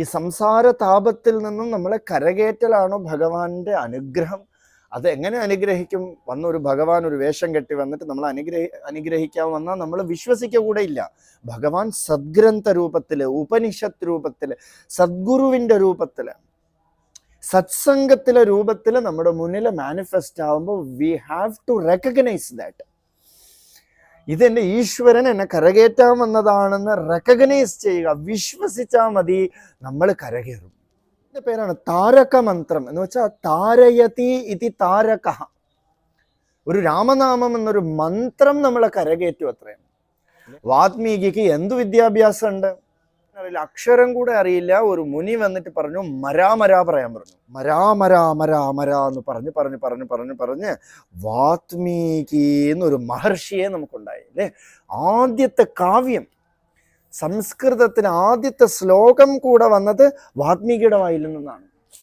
ഈ സംസാര താപത്തിൽ നിന്നും നമ്മളെ കരകയറ്റലാണോ ഭഗവാന്റെ അനുഗ്രഹം. അത് എങ്ങനെ അനുഗ്രഹിക്കും? വന്ന ഒരു ഭഗവാൻ ഒരു വേഷം കെട്ടി വന്നിട്ട് നമ്മൾ അനുഗ്രഹി അനുഗ്രഹിക്കാൻ വന്നാൽ നമ്മൾ വിശ്വസിക്കുക കൂടെ ഇല്ല. ഭഗവാൻ സദ്ഗ്രന്ഥ രൂപത്തിൽ ഉപനിഷത്ത് രൂപത്തിൽ സദ്ഗുരുവിന്റെ രൂപത്തിൽ സത്സംഗത്തിലെ രൂപത്തിൽ നമ്മുടെ മുന്നിൽ മാനിഫെസ്റ്റ് ആവുമ്പോൾ we have to recognise that ഇതെന്റെ ഈശ്വരൻ എന്നെ കരകയറ്റാൻ വന്നതാണെന്ന് റെക്കഗ്നൈസ് ചെയ്യുക വിശ്വസിച്ചാൽ മതി നമ്മൾ കരകയറും. എന്റെ പേരാണ് താരക മന്ത്രം. എന്ന് വെച്ചാൽ താരയതി ഇതി താരക. ഒരു രാമനാമം എന്നൊരു മന്ത്രം നമ്മളെ കരകയറ്റും അത്രയും വാത്മീകിക്ക് എന്തു വിദ്യാഭ്യാസം ഉണ്ട് അക്ഷരം കൂടെ അറിയില്ല. ഒരു മുനി വന്നിട്ട് പറഞ്ഞു മരാ മരാ പറയാൻ പറഞ്ഞു. മരാ മരാ മരാ മരാ എന്ന് പറഞ്ഞ് പറഞ്ഞ് പറഞ്ഞ് പറഞ്ഞ് പറഞ്ഞ് വാത്മീകി എന്നൊരു മഹർഷിയെ നമുക്കുണ്ടായി അല്ലേ ആദ്യത്തെ കാവ്യം സംസ്കൃതത്തിന് ആദ്യത്തെ ശ്ലോകം കൂടെ വന്നത് വാത്മീകിയുടെ വായിൽ നിന്നാണ്.